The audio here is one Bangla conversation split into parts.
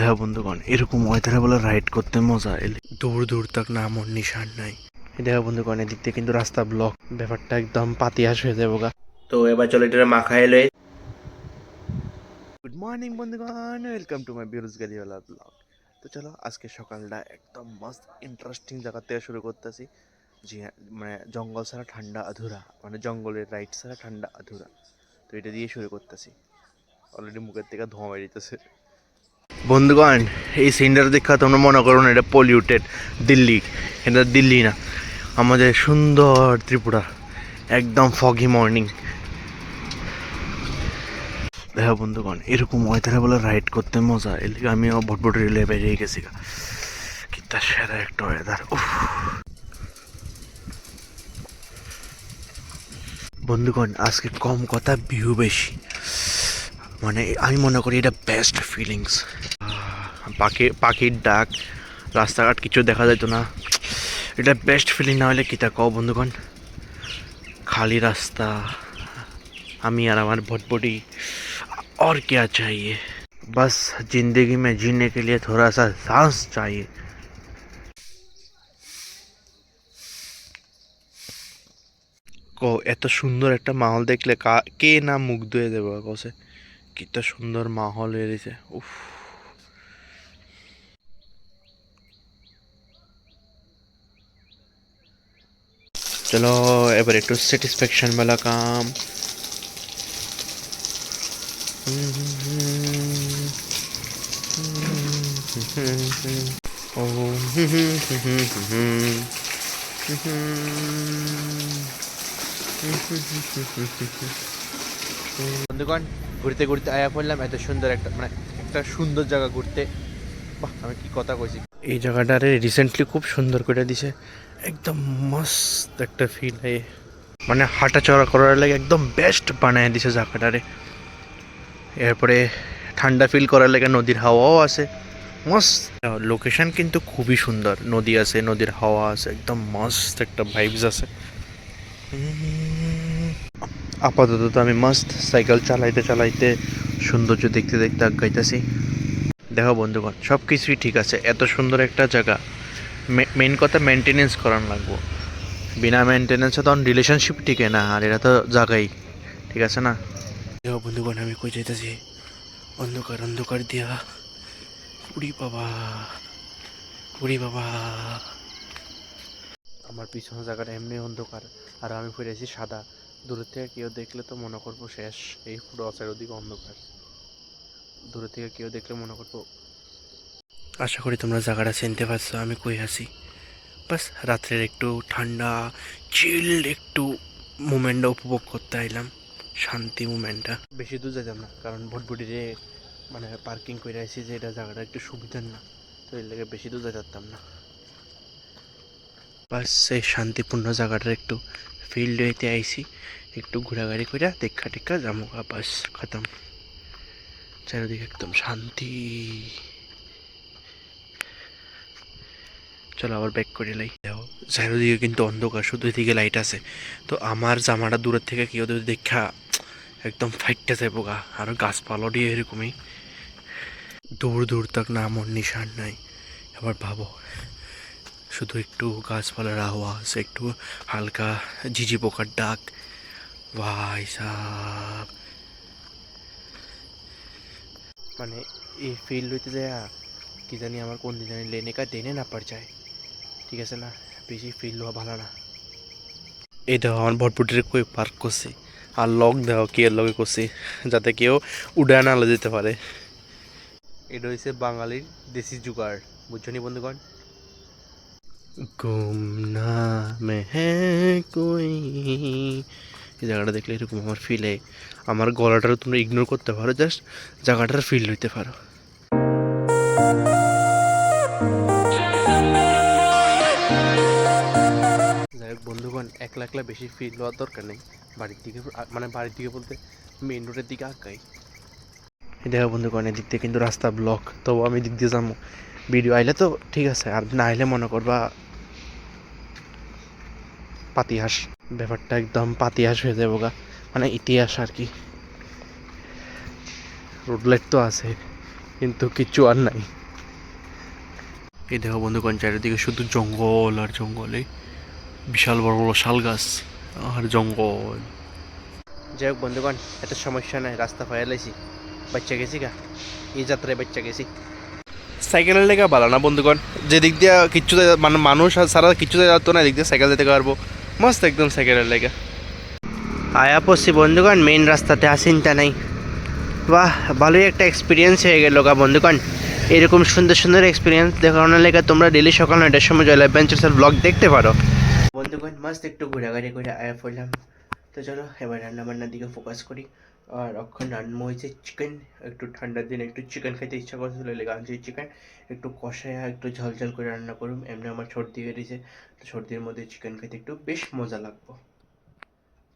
দেখা বন্ধুগণ এরকম ওয়েদারে বলে রাইড করতে মজা এলে দূর দূর তক নাম নিশান নাই। এই দেখা বন্ধুগণ এদিক থেকে কিন্তু রাস্তা ব্লক ব্যাপারটা একদম পাতিয়াস হয়ে যাব গা। তো এবার চলো এটা মাখা এলে গুড মর্নিং বন্ধুগণ ওয়েলকাম টু মাই বেরোজগারিওয়ালা ব্লগ তো চলো আজকে সকালটা একদম মস্ত ইন্টারেস্টিং জায়গা থেকে শুরু করতেছি। হ্যাঁ মানে জঙ্গল ছাড়া ঠান্ডা আধুরা মানে জঙ্গলের রাইড ছাড়া ঠান্ডা আধুরা। তো এটা দিয়ে শুরু করতেছি। অলরেডি মুখের থেকে ধোঁয়া বেরিতেছে। বন্ধুগণ, এই সিনটার দেখা তোমরা মনে করো না, এটা পলিউটেড দিল্লি। এটা দিল্লি না, আমাদের সুন্দর ত্রিপুরা, একদম ফগি মর্নিং দেখা বন্ধুগণ, এরকম ওয়েদারে বলে রাইড করতে মজা, এর লিগে আমিও ভটভট রেলে বেরিয়ে গেছি কি তার সেরা একটা ওয়েদার উফ। বন্ধুগণ, আজকে কম কথা, ভিউ বেশি। মানে আমি মনে করি এটা বেস্ট ফিলিংস পাখি পাখির ডাক রাস্তাঘাট কিছু দেখা যেত না এটা বেস্ট ফিলিং না হলে কিতা কও বন্ধুগণ খালি রাস্তা আমি আর আমার भटभटी और क्या चाहिए बस जिंदगी में जीने के लिए थोड़ा सा सांस चाहिए কো এত সুন্দর একটা মাহল দেখলে কা- কে না মুগ্ধ হয়ে যাবে কসে কত সুন্দর মাহল রয়েছে উফ। চলো এবার একটু স্যাটিসফ্যাকশন वाला কাম। ও বন্ধুগণ ঘুরতে ঘুরতে আয়া পড়লাম, এত সুন্দর একটা মানে একটা সুন্দর জায়গা ঘুরতে। বাহ, আমি কি কথা কইছি? এই জায়গাটারে রিসেন্টলি খুব সুন্দর করে দিছে। একদম মস্ত একটা ফিল হয় মানে হাঁটা চড়া করার লাগে একদম বেস্ট বানায় দিছে জায়গাটারে। এরপরে ঠান্ডা ফিল করার লাগে নদীর হাওয়াও আছে। মস্ত। লোকেশন কিন্তু খুবই সুন্দর। নদী আছে, নদীর হাওয়া আছে, একদম মস্ত একটা ভাইবস আছে। আপাতত তো আমি মস্ত সাইকেল চালাইতে চালাইতে সৌন্দর্য দেখতে দেখতে আগাইতেছি দেখো বন্ধুগণ সব কিছুই ঠিক আছে। এত সুন্দর একটা জায়গা। মেন কথা মেনটেনেন্স করান লাগবো। বিনা মেনটেনেন্সে তখন রিলেশনশিপ টিকে না আর এটা তো জায়গাই ঠিক আছে না? দেখো বন্ধুগণ আমি কই যাইতেছি? অন্ধকার অন্ধকার দিয়া। উড়ি বাবা উড়ি বাবা। আমার পিছনের জায়গাটা এমনি অন্ধকার আর আমি ফিরেছি সাদা। দূরের থেকে কেউ দেখলে তো মনে করব শেষ এই পুরো ওদিকে অন্ধকার। দূরের থেকে কেউ দেখলে মনে করব আশা করি তোমরা জায়গাটা চিনতে পারছ আমি কই আছি। বাস রাত্রের একটু ঠান্ডা চিল্ড একটু মুমেন্টটা উপভোগ করতে আইলাম শান্তি মুমেন্টটা বেশি দূর যেতাম না কারণ ভটভটিরে মানে পার্কিং করে আইছি যে এটা জায়গাটা একটু সুবিধার না তো এর লেগে বেশি দূর যেতে পারতাম না। বাস এই শান্তিপূর্ণ জায়গাটার একটু ফিল্ড হইতে আইছি। একটু ঘোরাঘুরি করে দেখা টেক্কা জামুকা বাস খতম। চারিদিকে একদম শান্তি। চলো আবার ব্যাক করে লাই। দেখো, চারিদিকে কিন্তু অন্ধকার, শুধু এদিকে লাইট আছে। তো আমার জামাটা দূরের থেকে কেউ যদি দেখা একদম ফাইটটা যাব গা। আর গাছপালা দিয়ে এরকমই। দূর দূর তক নাম নিশান নাই। এবার ভাবো। শুধু একটু গাছপালার আওয়াজ একটু হালকা ঝিঝি পোকার ডাক। ভাই সাহ মানে এই ফিল্ড হইতে যায় কি জানি আমার কোন দিন জানি লেনে কা দেনে না পার যায়। ঠিক আছে না? বেশি ফিল্ড হওয়া ভালো না। এই দেখো, আমার ভটভটির কই পার্ক করছি। আর লক দেওয়া কে লগে করছি, যাতে কেউ উড়ায় না যেতে পারে। এটা হয়েছে বাঙালির দেশি জুগার বুঝছ নি বন্ধুগণ? গুমনামে কই এই জায়গাটা দেখলে এরকম আমার ফিল হয় আমার গলাটারও তোমরা ইগনোর করতে পারো জাস্ট জায়গাটার ফিল হইতে পারো। যাই হোক বন্ধুগণ, একলা একলা বেশি ফিল হওয়ার দরকার নেই। বাড়ির দিকে মানে বাড়ির দিকে বলতে মেইন রোডের দিকে আঁকাই দেখো বন্ধুগণ, এদিক দিয়ে কিন্তু রাস্তা ব্লক তবু আমি দিক দিয়ে যাব। ভিডিও আইলে তো ঠিক আছে, আর না আইলে মনে করবা পাতিহাস। ব্যাপারটা একদম পাতিহাস হয়ে যাব গা। মানে ইতিহাস আর কি। রোড লাইট তো আছে, কিন্তু কিচ্ছু আর নাই। এই দেখো বন্ধুগণ, চারিদিকে শুধু জঙ্গল আর জঙ্গলে। বিশাল বড় বড় শাল গাছ আর জঙ্গল। যাই হোক বন্ধুগণ, এত সমস্যা নাই, রাস্তা ফায়ালাইছি বাচ্চা গেছি গা, এই যাত্রায় বাচ্চা গেছি। সাইকেলের লেগে ভালো না বন্ধুগণ? যেদিক দিয়ে কিচ্ছু মানে মানুষ সারা কিচ্ছু যেত না এদিক দিয়ে সাইকেল যেতে পারব। মস্ত একদম সাইকেলের লেগে আয়া পড়ছি বন্ধুগণ মেইন রাস্তাতে আসিনটা নাই বাহ ভালোই একটা এক্সপিরিয়েন্স হয়ে গেল গা বন্ধুগণ এরকম সুন্দর সুন্দর এক্সপিরিয়েন্স দেখানোর লেগে তোমরা ডেলি সকাল নয়টার সময় জল অ্যাডভেঞ্চার্সের ব্লগ দেখতে পারো বন্ধুগণ মাস্ত একটু ঘোরাঘুরি করে আয়া পড়লাম তো চলো এবার রান্নাবান্নার দিকে ফোকাস করি আর অক্ষণ রান্না হয়েছে চিকেন একটু ঠান্ডার দিনে একটু চিকেন খেতে ইচ্ছা করছিল লেগে আনছি চিকেন একটু কষায়া একটু ঝাল ঝাল করে রান্না করুম, এমনি আমার সর্দি বেরিয়েছে তো সর্দির মধ্যে চিকেন খেতে একটু বেশ মজা লাগবো।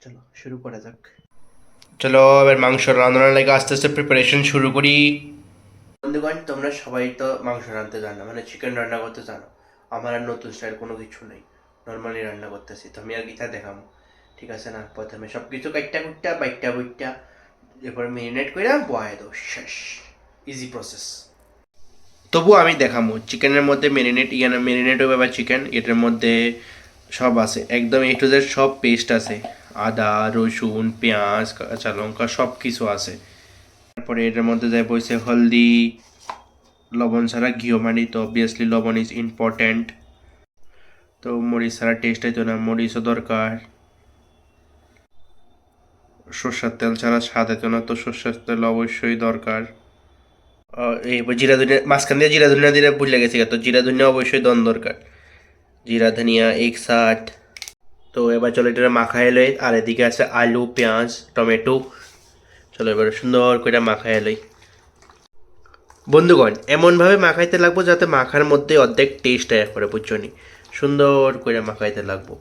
চলো, শুরু করা যাক। চলো, এবার মাংস রান্নার লেগে আস্তে আস্তে প্রিপারেশন শুরু করি। বন্ধুগণ, তোমরা সবাই তো মাংস রাঁধতে জানো মানে চিকেন রান্না করতে জানো। আমার আর নতুন স্টাইল কোনো কিছু নেই। নর্মালি রান্না করতেছি, তো আমি আর গীতা দেখাম। ঠিক আছে না? প্রথমে সব কিছু কাইটটা কুটটা বাইটটা বইটটা এরপর মেরিনেট করে বয়ে দাও শেষ ইজি প্রসেস তবু আমি দেখাবো চিকেনের মধ্যে মেরিনেট ইয়ানা মেরিনেট হবে বা চিকেন এটার মধ্যে সব আছে, একদম এ টু জেড সব পেস্ট আছে, আদা, রসুন, পেঁয়াজ, কাঁচা লঙ্কা, সব কিছু আছে। তারপরে এটার মধ্যে যায় বসে হলদি, লবণ ছাড়া ঘিও মানি তো অবভিয়াসলি লবণ ইজ ইম্পর্ট্যান্ট তো মরিচ ছাড়া টেস্ট হইতো না, মরিচও দরকার। সর্ষের তেল ছাড়া স্বাদ হতো না, তো সর্ষের তেল অবশ্যই দরকার। এরপর জিরা ধনিয়া, মাঝখান দিয়ে জিরা ধনিয়া দিলে ভুলে গেছি তো জিরা ধনিয়া অবশ্যই দন দরকার। জিরা ধনিয়া এক সাট তো এবার চলো এটা মাখায় লই, আর এদিকে আছে আলু, পেঁয়াজ, টমেটো। চলো এবার সুন্দর করে মাখায় লই। বন্ধুগণ, এমনভাবে মাখাইতে লাগবো যাতে মাখার মধ্যে অর্ধেক টেস্ট আয় করে, বুঝছ নি? সুন্দর করে মাখাইতে লাগবো,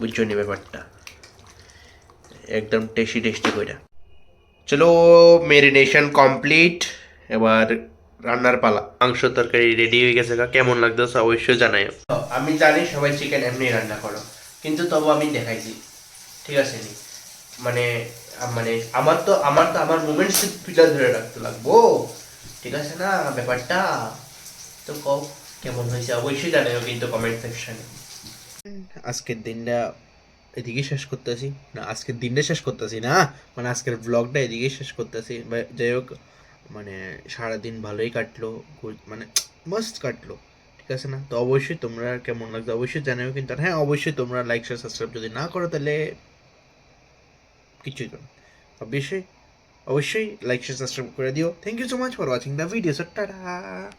বুঝছ নি ব্যাপারটা? একদম টেস্টি টেস্টি করে চলো মেরিনেশন কমপ্লিট এবার রান্নার পালা। মাংস তরকারি রেডি হয়ে গেছে কা কেমন লাগতেছে অবশ্যই জানাই আমি জানি সবাই চিকেন এমনি রান্না করো, কিন্তু তবু আমি দেখাইছি। ঠিক আছে নি? মানে মানে আমার তো আমার তো, আমার মুমেন্টস তুলে ধরে রাখতে লাগবো। ঠিক আছে না, ব্যাপারটা? তো কও, কেমন হয়েছে? অবশ্যই জানাইও কিন্তু কমেন্ট সেকশনে আজকের দিনটা এদিকে শেষ করতেছি। না, আজকের দিনটা শেষ করতেছি না। মানে আজকের ব্লগটা এদিকে শেষ করতেছি। যাই হোক মানে সারাদিন ভালোই কাটলো। মানে মস্ত কাটলো। ঠিক আছে না? তো অবশ্যই তোমরা কেমন লাগছে অবশ্যই জানাও কিন্তু। হ্যাঁ অবশ্যই তোমরা লাইক শেয়ার সাবস্ক্রাইব যদি না করো তাহলে কিছুই করো অবশ্যই অবশ্যই লাইক শেয়ার সাবস্ক্রাইব করে দিও। Thank you so much for watching the video so tata